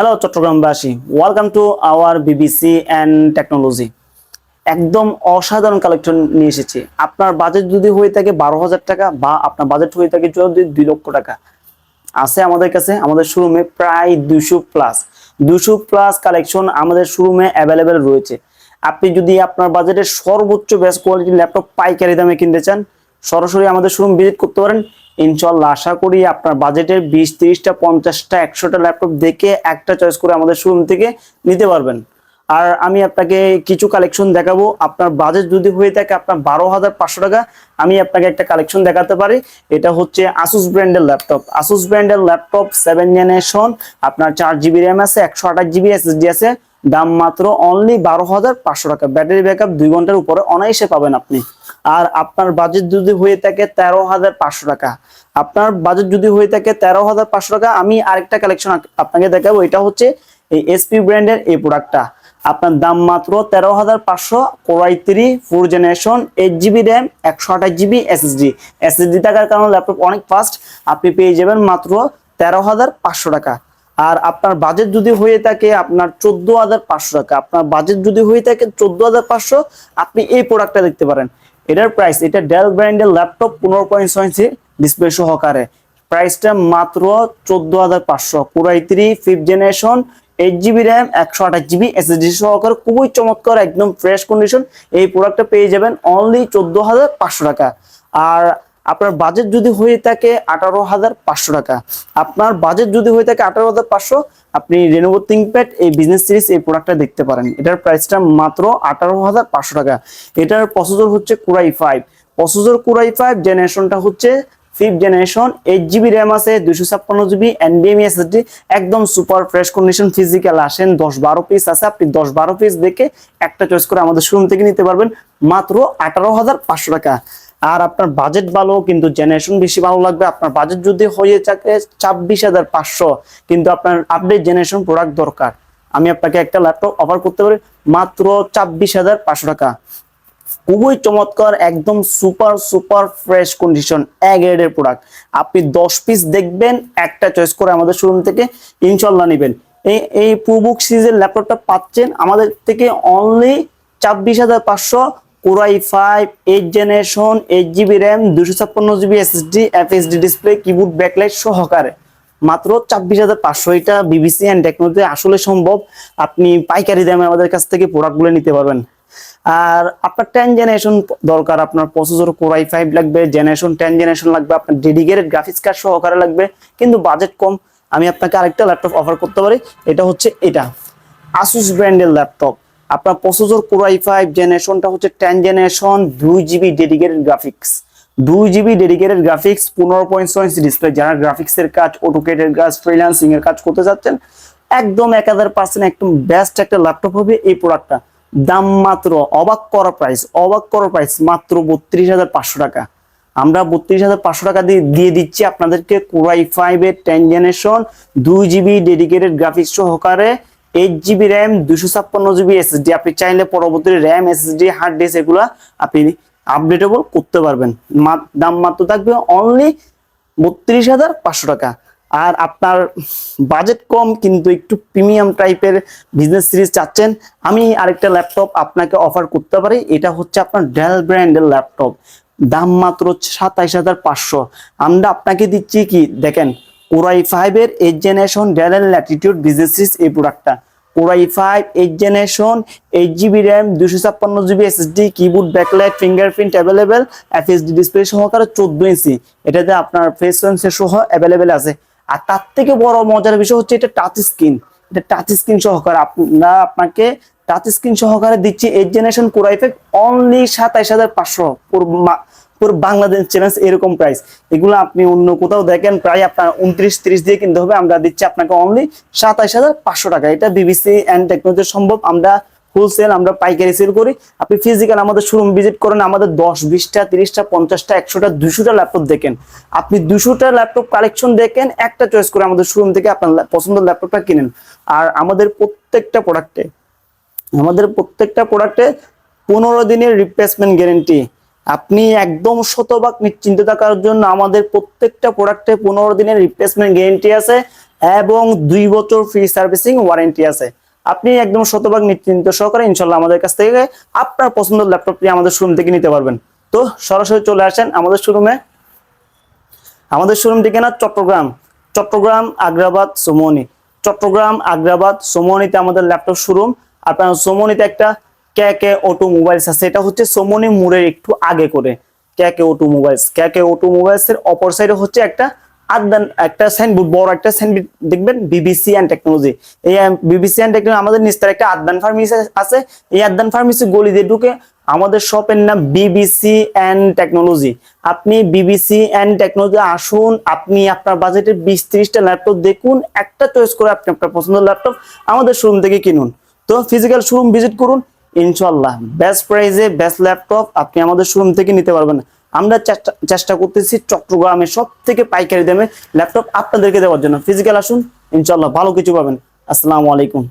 Hello চট্টগ্রামবাসী welcome to our BBC and technology একদম অসাধারণ collection নিয়ে এসেছি। আপনার বাজেট যদি হয়ে থাকে বারো হাজার টাকা বা আপনার বাজেট হয়ে থাকে যদি দুই লক্ষ টাকা। আছে আমাদের কাছে, আমাদের শোরুমে প্রায় দুশো প্লাস দুশো প্লাস কালেকশন আমাদের শোরুমে অ্যাভেলেবেল রয়েছে। আপনি যদি আপনার বাজেটের সর্বোচ্চ বেস্ট কোয়ালিটির ল্যাপটপ পাইকারি দামে কিনতে চান সরাসরি আমাদের শোরুম ভিজিট করতে পারেন। ইনশাল্লাহ আশা করি আপনার বাজেটের বিশ, তিরিশটা, পঞ্চাশটা, একশোটা ল্যাপটপ দেখে একটা চয়েস করে আমাদের শোরুম থেকে নিতে পারবেন। আর আমি আপনাকে কিছু কালেকশন দেখাবো। আপনার বাজেট যদি হয়ে থাকে আপনার বারো হাজার পাঁচশো টাকা, আমি আপনাকে একটা কালেকশন দেখাতে পারি। এটা হচ্ছে আসুস ব্র্যান্ডের ল্যাপটপ আসুস ব্র্যান্ডের ল্যাপটপ সেভেন জেনারেশন আপনার চার জিবি র্যাম আছে, একশো আঠাশ জিবি এসএসডি আছে। দাম মাত্র অনলি বারো হাজার পাঁচশো টাকা। ব্যাটারি ব্যাকআপ দুই ঘণ্টার উপরে অনায়াসে পাবেন আপনি। আর আপনার বাজেট যদি হয়ে থাকে তেরো হাজার পাঁচশো টাকা। আপনার বাজেট যদি হয়ে থাকে তেরো হাজার পাঁচশো টাকা, আমি আরেকটা কালেকশন আপনাকে দেখাবো। এটা হচ্ছে এই এসপি ব্র্যান্ডের এই প্রোডাক্টটা আপনার দাম মাত্র তেরো হাজার পাঁচশো core i three four generation eight GB RAM একশো আঠাশ জিবি এসএসডি এসএসডি থাকার কারণে ল্যাপটপ অনেক ফাস্ট আপনি পেয়ে যাবেন মাত্র তেরো হাজার পাঁচশো টাকা। আর আপনার বাজেট যদি হয়ে থাকে আপনার চোদ্দ হাজার পাঁচশো টাকা। আপনার বাজেট যদি হয়ে থাকে চোদ্দ হাজার পাঁচশো, আপনি এই প্রোডাক্টটা দেখতে পারেন। এটার প্রাইস এটা ডেল ব্র্যান্ডের ল্যাপটপ পনেরো পয়েন্ট ছয় ইঞ্চি ডিসপ্লে সহকারে। প্রাইসটা মাত্র চোদ্দ হাজার পাঁচশো। Core i three fifth generation eight GB RAM একশো আঠাশ জিবি এসএসডি সহকারে। খুবই চমৎকার, একদম ফ্রেশ কন্ডিশন এই প্রোডাক্টটা পেয়ে যাবেন অনলি চোদ্দ হাজার পাঁচশো টাকা। আর আপনার বাজেট যদি হয়ে থাকে আঠারো হাজার পাঁচশো টাকা। আপনার বাজেট যদি হয়ে থাকে আঠারো হাজার পাঁচশো, আপনি রেনোভো থিঙ্কপ্যাড এই বিজনেস সিরিজ এই প্রোডাক্টটা দেখতে পারেন। এটার প্রাইসটা মাত্র আঠারো হাজার পাঁচশো টাকা। এটার প্রসেসর হচ্ছে core i five processor core i five জেনারেশনটা হচ্ছে fifth generation eight GB RAM আছে দুশো ছাপ্পান্ন জিবি এনডিএমই এসএসডি একদম সুপার ফ্রেশ কন্ডিশন ফিজিক্যাল আসেন, দশ বারো পিস আছে, আপনি দশ বারো পিস দেখে একটা চয়েস করে আমাদের শোরুম থেকে নিতে পারবেন মাত্র আঠারো হাজার পাঁচশো টাকা। আর আপনার বাজেট ভালো, কিন্তু জেনারেশন বেশি ভালো লাগবে। আপনার বাজেট যদি হয়ে থাকে ছাব্বিশ হাজার পাঁচশো, কিন্তু আপনার আপডেট জেনারেশন প্রোডাক্ট দরকার। আমি আপনাকে একটা ল্যাপটপ অফার করতে পারি, মাত্র ছাব্বিশ হাজার পাঁচশো টাকা। খুবই চমৎকার, একদম super super fresh condition A গ্রেডের প্রোডাক্ট আপনি দশ পিস দেখবেন, একটা চয়েস করে আমাদের শোরুম থেকে ইনশাল্লাহ নেবেন। এই এই প্রুবুক সিরিজের ল্যাপটপটা পাচ্ছেন আমাদের থেকে অনলি ছাব্বিশ হাজার পাঁচশো core i five eight generation eight GB RAM দুশো ছাপ্পান্ন GB SSD FHD display keyboard backlight সহকারে। মাত্র ছাব্বিশ হাজার পাঁচশো এটা বিবিসি অ্যান্ড টেকনোলজি আসলে সম্ভব। আপনি পাইকারি দামে আমাদের কাছ থেকে প্রোডাক্টগুলো নিতে পারবেন। আর আপনার টেন জেনারেশন দরকার, আপনার প্রসেসর কোরাই ফাইভ লাগবে জেনারেশন টেন জেনারেশন লাগবে, আপনার ডেডিকেটেড গ্রাফিক্স কার্ড সহকারে লাগবে। কিন্তু বাজেট কম, আমি আপনাকে আরেকটা ল্যাপটপ অফার করতে পারি, এটা হচ্ছে এটা। আসুস ব্র্যান্ডের ল্যাপটপ আপনার প্রসেসর কোরাই ফাইভ জেনারেশনটা হচ্ছে টেন জেনারেশন দুই জিবি ডেডিকেটেড গ্রাফিক্স দুই জিবি ডেডিকেটেড গ্রাফিক্স পনেরো পয়েন্ট ছয় ডিসপ্লে যারা গ্রাফিক্স এর কাজ অটোকেটের কাজ ফ্রিল্যান্সিং এর কাজ করতে চাচ্ছেন, একদম এক হাজার পার্সেন্ট একদম বেস্ট একটা ল্যাপটপ হবে এই প্রোডাক্টটা দাম মাত্র, অবাক করা প্রাইস অবাক করা প্রাইস মাত্র বত্রিশ হাজার পাঁচশো টাকা। আমরা বত্রিশ হাজার পাঁচশো টাকা দিয়ে দিয়ে দিচ্ছি আপনাদেরকে কোরাই ফাইভ এর টেন জেনারেশন দুই জিবি ডেডিকেটেড গ্রাফিক্স সহকারে। এইট জিবি র্যাম দুশো ছাপ্পান্ন জিবি এসএসডি আপনি চাইলে পরবর্তী র্যাম এসএসডি হার্ড ডিস্ক এগুলা আপনি আপডেটেবল করতে পারবেন। দাম মাত্র থাকবে অনলি বত্রিশ হাজার পাঁচশো টাকা। আর আপনার বাজেট কম, কিন্তু একটু প্রিমিয়াম টাইপের বিজনেস সিরিজ চাচ্ছেন, আমি আরেকটা ল্যাপটপ আপনাকে অফার করতে পারি। এটা হচ্ছে আপনার ডেল ব্র্যান্ডের ল্যাপটপ দাম মাত্র সাতাইশ হাজার পাঁচশো। আমরা আপনাকে দিচ্ছি কি? দেখেন কোরাই ফাইভের eight generation Dell Latitude business series এই প্রোডাক্টটা core i five eight generation eight GB RAM দুশো ছাপ্পান্ন GB SSD keyboard backlight fingerprint available FHD display সহকারে চোদ্দ ইঞ্চি। এটাতে আপনার ফেস সেন্সর সহ অ্যাভেলেবেল আছে। আর তার থেকে বড় মজার বিষয় হচ্ছে এটা টাচ স্ক্রিন এটা টাচ স্ক্রিন সহকারে আমরা আপনাকে টাচ স্ক্রিন সহকারে দিচ্ছি eight generation core i five only সাতাইশ হাজার পাঁচশো। পুরো বাংলাদেশ চ্যালেঞ্জ এরকম প্রাইস এগুলো আপনি অন্য কোথাও দেখেন, প্রায় আপনার উনত্রিশ, তিরিশ দিয়ে কিনতে হবে। আমরা দিচ্ছি আপনাকে অনলি সাতাইশ হাজার পাঁচশো টাকা। এটা বিবিসি অ্যান্ড টেকনোলজি সম্ভব। আমরা হোলসেল আমরা পাইকারি সেল করি। আপনি ফিজিক্যাল আমাদের শোরুম ভিজিট করেন, আমাদের দশ, বিশটা, তিরিশটা, পঞ্চাশটা, একশোটা, দুশোটা ল্যাপটপ দেখেন। আপনি দুশোটা ল্যাপটপ কালেকশন দেখেন, একটা চয়েস করে আমাদের শোরুম থেকে আপনার পছন্দের ল্যাপটপটা কিনেন। আর আমাদের প্রত্যেকটা প্রোডাক্টে আমাদের প্রত্যেকটা প্রোডাক্টে পনেরো দিনের রিপ্লেসমেন্ট গ্যারেন্টি আপনি একদম শতভাগ নিশ্চিন্ত থাকার জন্য আমাদের প্রত্যেকটা প্রোডাক্টে পনেরো দিনের রিপ্লেসমেন্ট গ্যারেন্টি আছে এবং দুই বছর ফ্রি সার্ভিসিং ওয়ারেন্টি আছে। আপনি একদম শতভাগ নিশ্চিন্ত সহকারে ইনশাল্লাহ আমাদের কাছ থেকে আপনার পছন্দের ল্যাপটপটি আমাদের শোরুম থেকে নিতে পারবেন। তো সরাসরি চলে আসেন আমাদের শোরুমে আমাদের শোরুম ঠিকানা চট্টগ্রাম। চট্টগ্রাম, আগ্রাবাদ, সোমনি। চট্টগ্রাম, আগ্রাবাদ, সোমনিতে আমাদের ল্যাপটপ শোরুম আপনার সোমনিতে একটা কে কে অটো মোবাইলস আছে। এটা হচ্ছে সোমনি মোড়ের একটু আগে করে। K K automobiles. K K automobiles এর অপর সাইডে হচ্ছে একটা আদান একটা সাইনবোর্ড বড় একটা সাইনবোর্ড দেখবেন বিবিসি অ্যান্ড টেকনোলজি এই বিবিসি অ্যান্ড টেকনোলজি আমাদের নিস্তার একটা আদান ফার্মেসি আছে। এই আদান ফার্মেসি গলি দিয়ে ঢুকে আমাদের শপের নাম বিবিসি অ্যান্ড টেকনোলজি আপনি বিবিসি অ্যান্ড টেকনোলজি আসুন, আপনি আপনার বাজেটের বিশ ত্রিশটা ল্যাপটপ দেখুন, একটা চয়েস করে আপনি আপনার পছন্দের ল্যাপটপ আমাদের শোরুম থেকে কিনুন। তো ফিজিক্যাল শোরুম ভিজিট করুন ইনশাল্লাহ বেস্ট প্রাইসে বেস্ট ল্যাপটপ আপনি আমাদের শোরুম থেকে নিতে পারবেন আমরা চেষ্টা করতেছি চট্টগ্রামে সব থেকে পাইকারি দামে ল্যাপটপ আপনাদেরকে দেওয়ার জন্য। ফিজিক্যাল আসুন ইনশাল্লাহ ভালো কিছু পাবেন। আসসালামু আলাইকুম।